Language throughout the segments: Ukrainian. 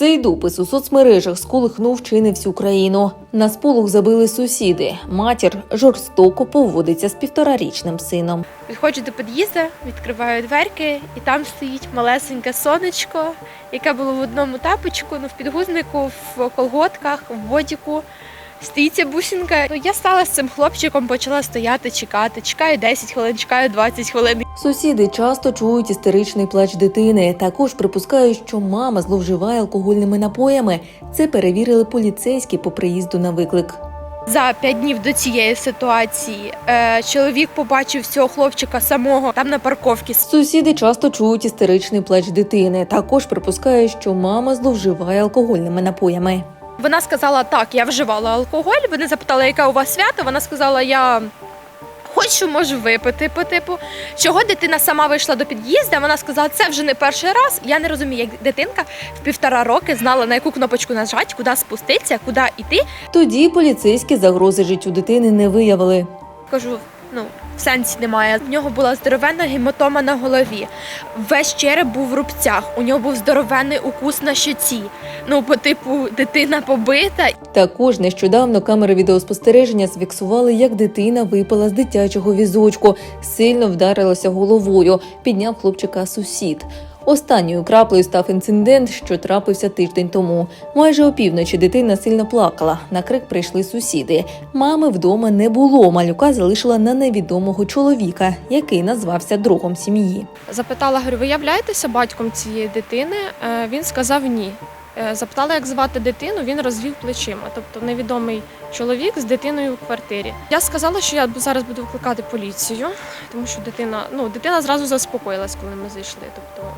Цей допис у соцмережах сколихнув чи всю країну. На сполох забили сусіди. Матір жорстоко поводиться з півторарічним сином. Відходжу до під'їзду, відкриваю дверки, і там стоїть малесеньке сонечко, яке було в одному тапочку, ну в підгузнику, в колготках, в бодіку. Стоїть ця бусинка. Ну, я стала з цим хлопчиком, почала стояти, чекати. Чекаю 10 хвилин, чекаю 20 хвилин. Сусіди часто чують істеричний плач дитини. Також припускають, що мама зловживає алкогольними напоями. Це перевірили поліцейські по приїзду на виклик. За 5 днів до цієї ситуації е, чоловік побачив цього хлопчика самого там на парковці. Сусіди часто чують істеричний плач дитини. Також припускають, що мама зловживає алкогольними напоями. Вона сказала, так, я вживала алкоголь. Вони запитали, яке у вас свято. Вона сказала, я хочу, можу випити по типу. Чого дитина сама вийшла до під'їзду? Вона сказала, це вже не перший раз. Я не розумію, як дитинка в півтора роки знала, на яку кнопочку нажати, куди спуститися, куди йти. Тоді поліцейські загрози життю дитини не виявили. Кажу, ну. В сенсі немає. В нього була здоровенна гематома на голові. Весь череп був в рубцях. У нього був здоровенний укус на щоці. Ну, по типу, дитина побита, Також нещодавно камери відеоспостереження зфіксували, як дитина випала з дитячого візочку, сильно вдарилася головою, підняв хлопчика сусід. Останньою краплею став інцидент, що трапився тиждень тому. Майже опівночі дитина сильно плакала. На крик прийшли сусіди. Мами вдома не було. Малюка залишила на невідомого чоловіка, який назвався другом сім'ї. Запитала, говорю, ви являєтеся батьком цієї дитини? Е, Він сказав ні. Е, Запитала, як звати дитину, він розвів плечима. Тобто невідомий чоловік з дитиною в квартирі. Я сказала, що я зараз буду викликати поліцію, тому що дитина, ну, дитина зразу заспокоїлась, коли ми зайшли. Тобто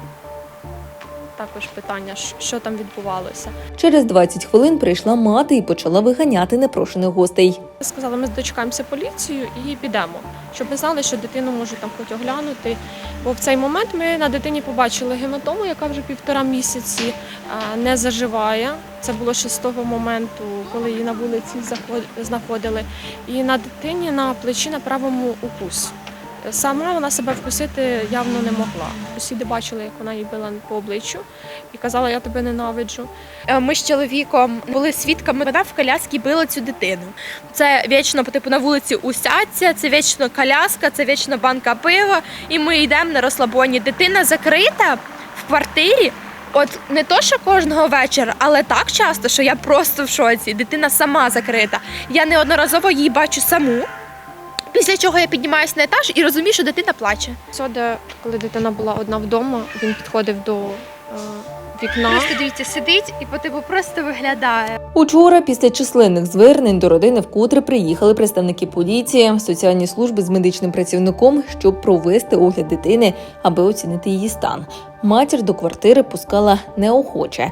також питання, що- там відбувалося. Через 20 хвилин прийшла мати і почала виганяти непрошених гостей. Сказали, ми дочекаємося поліцію і підемо, щоб ми знали, що дитину можуть там хоч оглянути. Бо в цей момент ми на дитині побачили гематому, яка вже півтора місяці не заживає. Це було ще з того моменту, коли її на вулиці знаходили. І на дитині на плечі на правому укус. Сама вона себе вкусити явно не могла. Сусіди бачили, як вона її била по обличчю і казала, я тебе ненавиджу. Е, Ми з чоловіком були свідками. Вона в коляскі била цю дитину. Це вічно типу, на вулиці усяться, це вічно коляска, це вічно банка пива. І ми йдемо на розслабоні. Дитина закрита в квартирі. От не то, що кожного вечора, але так часто, що я просто в шоці. Дитина сама закрита. Я неодноразово її бачу саму. Після чого я піднімаюся на етаж і розумію, що дитина плаче. Сода, коли дитина була одна вдома, він підходив до е, вікна. Просто дивіться, сидить і по типу просто виглядає. Учора, після численних звернень до родини, вкотре приїхали представники поліції, соціальні служби з медичним працівником, щоб провести огляд дитини, аби оцінити її стан. Матір до квартири пускала неохоче.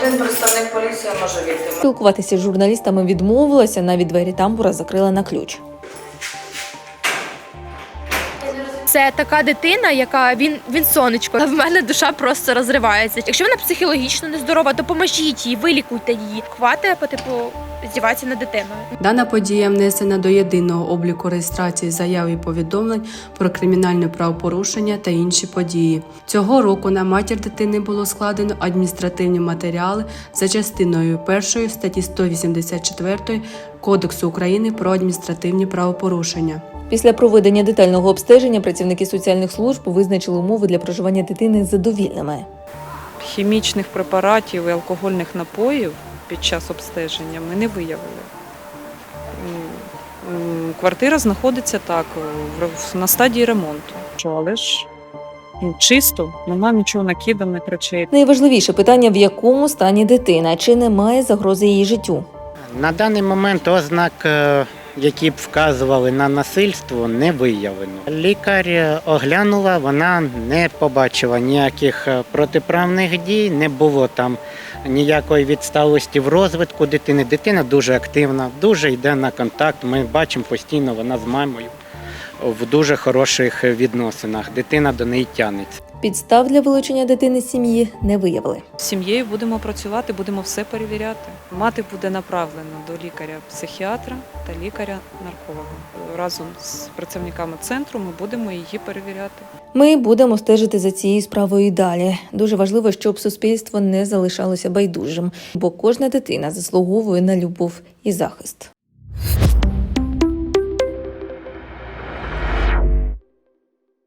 Один представник поліції може війти. Спілкуватися з журналістами відмовилася, навіть двері тамбура закрила на ключ. Це така дитина, яка він, він сонечко. А в мене душа просто розривається. Якщо вона психологічно нездорова, допоможіть їй, вилікуйте її. Хватає по типу здіватися над дитиною. Дана подія внесена до єдиного обліку реєстрації заяв і повідомлень про кримінальне правопорушення та інші події. Цього року на матір дитини було складено адміністративні матеріали за частиною 1 статті 184 Кодексу України про адміністративні правопорушення. Після проведення детального обстеження працівники соціальних служб визначили умови для проживання дитини задовільними. хімічних препаратів і алкогольних напоїв під час обстеження ми не виявили. Квартира знаходиться так в- на стадії ремонту. Але ж чисто, нема нічого накиданих речей. Найважливіше питання, в якому стані дитина, чи немає загрози її життю. На даний момент ознак, е, які б вказували на насильство, не виявлено. Лікар оглянула, вона не побачила ніяких е, протиправних дій, не було там ніякої відсталості в розвитку дитини. Дитина дуже активна, дуже йде на контакт. Ми бачимо постійно, вона з мамою в дуже хороших відносинах. Дитина до неї тянеться. Підстав для вилучення дитини з сім'ї не виявили. З сім'єю будемо працювати, будемо все перевіряти. Мати буде направлена до лікаря-психіатра та лікаря-нарколога. Разом з працівниками центру ми будемо її перевіряти. Ми будемо стежити за цією справою і далі. Дуже важливо, щоб суспільство не залишалося байдужим, бо кожна дитина заслуговує на любов і захист.